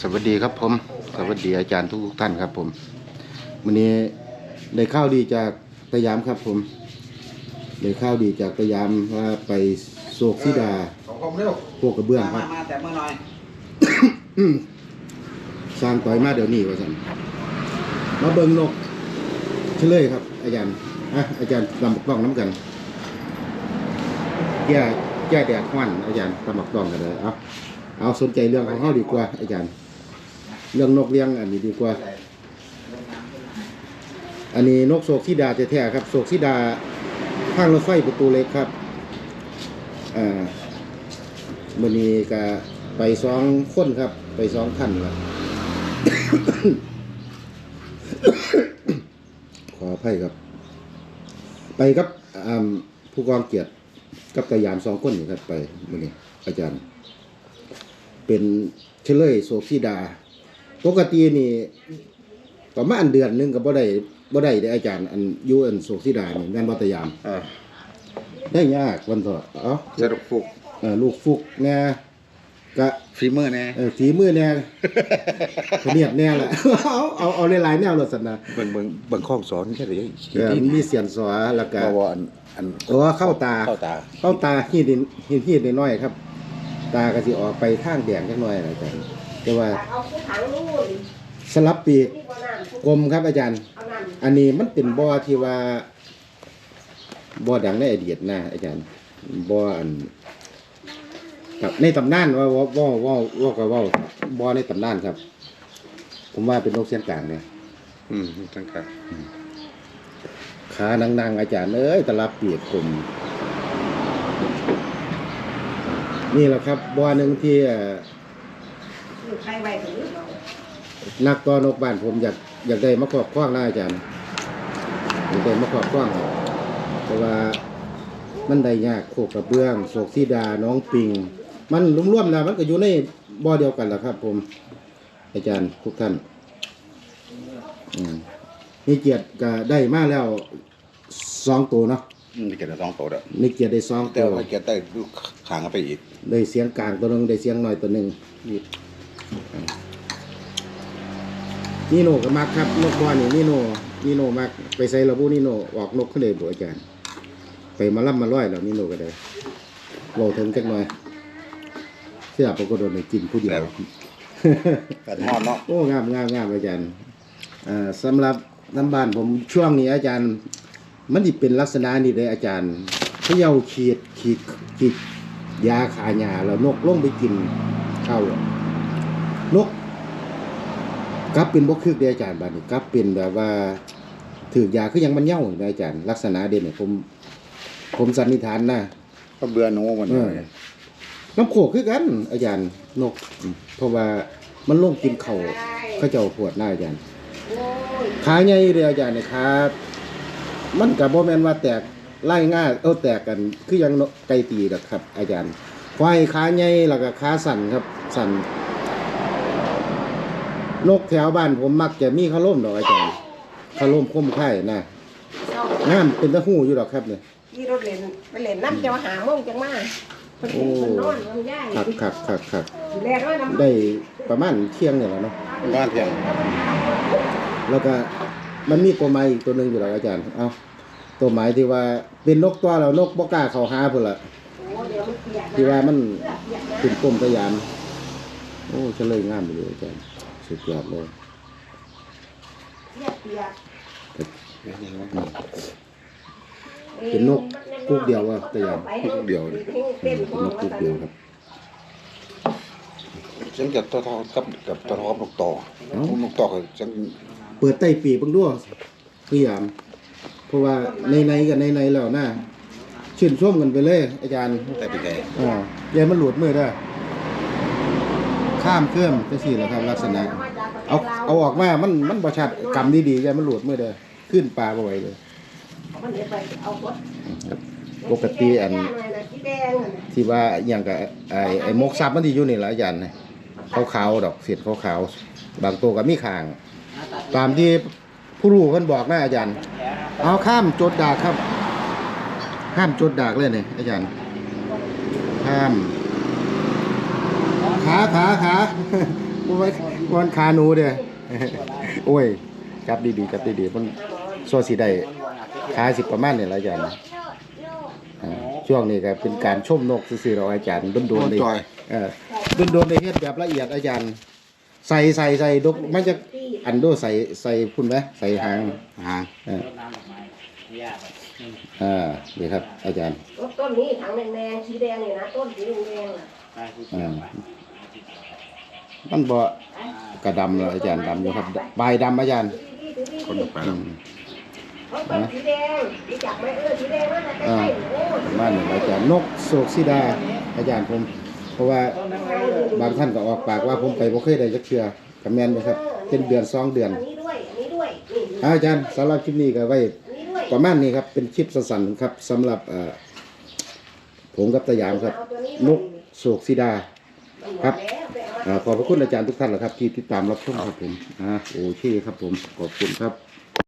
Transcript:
สวัสดีครับผม สวัสดีอาจารย์ทุกๆท่านครับ ผมวันนี้ได้ข้าวดีจากตะยามครับผมได้ข้าวดีจากตะยามว่าไปโศกซิดาของผมเร็วพวกกระเบื้องคมารับ มาแต่เมื่อหน่อยสร้างต่อยมาเดี๋ยวนี้ว่าสันมาเบิ่งนกเฉลยครับ อาจารย์อะอาจารย์ลำบักต้องน้ำกันแก้แก้แดดห้อนอาจารย์ลำบักต้องกันเลยเอาเอาสนใจเรื่องของเขาดีกว่าอาจารย์ เรื่องนกเลี้ยงอันนี้ดีกว่า อันนี้นกโศกสีดาแท้ๆครับโศกสีดาข้างรถไฟประตูเล็กครับอ่าวันนี้ก็ไปสองคนครับ ไปสองคันครับขออภัยครับ ไปครับผู้กองเกียรติกับตายามสองคนนี่ครับไปวันนี้อาจารย์ เป็นเฉลยโศกสีดา ปกตินี่ประมาณเดือนหนึงก็บ่ได้บ่ได้เด้ออาจารย์อันอยู่อันโศกสีดานี่งานบัตยามเออได้ยากวันต่อเอ้าสรุปฟุกเอ่อลูกฟุกแน่กะฝีมือแน่เอ่อฝีมือแน่เนียดแน่แหละเอาเอาเอาหลายๆแนวเลยสันนะเบิ่งเบิ่งเบิ่งข้องสอนแค่ไหนเออมีเสียนสวแล้วก็เพราะว่าอันอันโอ้เข้าตา เข้าตาเข้าตาหีดนิดหีดหีดน้อยๆครับ ตาก็สิออกไปทางแดงจักหน่อยนะอาจารย์ แต่ว่าเอาผู้ถังนู่นสลับปีกที่ว่าน้ำกลมครับอาจารย์ เอาน้ำอันนี้มันเป็นบ่อที่ว่าบ่อดังในอดีตนะอาจารย์บ่ออันกับในตำนานว่าว่าว่าว่าว่าก็ว่าบ่อในตำนานครับ ผมว่าเป็นนกเสียงกลางเนี่ยอืมตั้งแต่ขานังๆอาจารย์เอ้ยตะลับเปียกกลมนี่แหละครับบ่อหนึ่งที่ เอ่ออยู่ใครไว้ถึงเรานักต่อนกบ้านผมอยากอยากได้มาครอบครองนะอาจารย์อยากได้มาครอบครองเพราะว่ามันได้ยากโคกกระเบื้องโศกสีดาน้องปิง มันรวมๆแล้วมันก็อยู่ในบ่อเดียวกันแหละครับ ผม อาจารย์ทุกท่านอืมนี่เกียรติก็ได้มาแล้วสองตัวเนาะอืมเกิดสองตัวแล้วนี่เกียรติได้สองแต่ตัวว่าเกิดได้ลูกขางเข้าไปอีก ได้เสียงกลางตัวหนึ่งได้เสียงหน่อยตัวหนึ่ง นี่นี่โนก็มักครับนกบอลนี่นี่โนนี่โนมักไปใส่ระบุนี่โนออกนกขึ้นเลยบุอาจารย์ ไปมาล่ำมาร้อยแล้วนี่โนก็ได้เบาถึงจักหน่อยเสียปรากฏโดนให้กินผู้เดียวแต่ทอดเนาะโอ้งามงามงามอาจารย์อ่าสำหรับน้ำบ้านผมช่วงนี้อาจารย์ มันจะเป็นลักษณะนี้เลยอาจารย์เขย่าขีดขีดขีดยาขาหยาแล้วนกลงไปกินข้าวอะ นกกลับเป็นบกคึกเด้ออาจารย์บ้านนี้กลับเป็นแบบว่าถือยาคือยังมันเน่าเห็นไหมอาจารย์ ลักษณะเด่นเนี่ยผมผมสันนิษฐานนะก็เบื่อหนูมันเออน้ำโขกคือกัน อาจารย์นกอืมเพราะว่ามันลงกินเข่าวเขาเจ้าปวดหน้าอาจารย์โอ้ยขาใหญ่เลยอาจารย์นะครับ มันกับโบแมนว่าแตกไล่ง่ายเออแตกกันคือยังนกไก่ตีดอกครับ อาจารย์ควายขาใหญ่แล้วก็ขาสั่นครับ สั่น นกแถวบ้านผมมักจะมีขาวล่มดอกอาจารย์ขาวล่มคมไข่นะเจ้างามเป็นตะหูอยู่ดอกครับเนี่ยที่รถเล่นไปเล่นน้ำจะมาหาโมงจังมาเพิ่นโอ้เพิ่นนอนมันย่ายครับครับครับครับแรกว่าน้ำได้ประมาณเที่ยงเนี่ยแหละเนาะบ้านเพียงแล้วก็มันมีตัวไม้อีกตัวหนึ่งอยู่แล้วอาจารย์ เอาตัวไม้ที่ว่าเป็นนกตัวแล้วนกบ่กล้าเข้าหาพุ่นละโอ้เดี๋ยวมันเปียกนะที่ว่ามันเปียกนะขึ้นกลมสยามโอ้เฉลยงามไปเลยอาจารย์ สุดยอดเลยเปียกเปียกเป็นนกกุกเดียวว่ะแต่อย่างกุกเดียวเลยเต้นเป็นนกกุกเดียวครับฉันกับตัวทอกับกับตัวทอนกต่อเอ้านกต่อกับฉันเปิดใต้ปีกเบิ่งด้วยพยายามเพราะว่าในในๆกับในในๆแล้วนะชื่นชมกันไปเลย อาจารย์แต่เป็นไงอ่าอย่ามันหลุดมือเด้อ ข้ามเครื่องจังซี่แหละครับ ลักษณะ เอาเอาออกมา มันมันบ่ชัดกำดีๆอย่ามันหลุดมือเด้อขึ้นปลาบ่ไหวเลยมันเดี๋ยวไปเอารถครับปกติอันสีแดงน่ะที่ว่าอหย่างกับไอ้ไอ้มกซับมันที่อยู่นี่แหละอาจารย์ขาวๆดอกเศษขาวๆบางตัวก็มีคาง ตามที่ผู้รู้เพิ่นบอกนะอาจารย์ เอาข้ามโจดดากครับ ข้ามโจดดากเลยเนี่ยอาจารย์ ข้าม ขาขาขามันมันขาหนูเด้อโอ้ย จับดีๆจับดีๆมันโซสิได้ขาสิประมาณนี่ล่ะอาจารย์อ่าช่วงนี้ก็เป็นการชมนกซื่อๆเราอาจารย์โดนๆเลยจอย เออโดนๆได้เฮ็ดแบบละเอียดอาจารย์ ใส่ใส่ใส่ดกมันจะอันโดใส่ใส่พุ่นไหมใส่หางหางเอออ่านี่ครับ อาจารย์รถต้นนี้ถังแดงๆสีแดงนี่นะ ต้นสีแดงๆน่ะอ่า มันบ่กระดำเลยอาจารย์ดำอยู่ครับใบดำอาจารย์คนละไปอืมรถต้นสีแดงรู้จักไหมเออสีแดงนั่นน่ะใกล้ๆโอ้ประมาณนี้อาจารย์นกโศกสีดาอาจารย์ผม เพราะว่าบางท่านก็ออกปากว่าผมไปบ่เคยได้จักเทื่อกับแม่นบ่ครับเป็นเดือนสองเดือนอันนี้ด้วยอันนี้ด้วยนี่อ่าอาจารย์สำหรับคลิปนี้ก็ไว้อันนี้ด้วยประมาณนี้ครับเป็นคลิปสั้นๆครับสำหรับเอ่อผมกับตะยามครับ นกโศกสีดา ครับอ่าขอบพระคุณอาจารย์ทุกท่านนะครับ ที่ติดตามรับชมครับผมอ่าโอเคครับผมขอบคุณครับ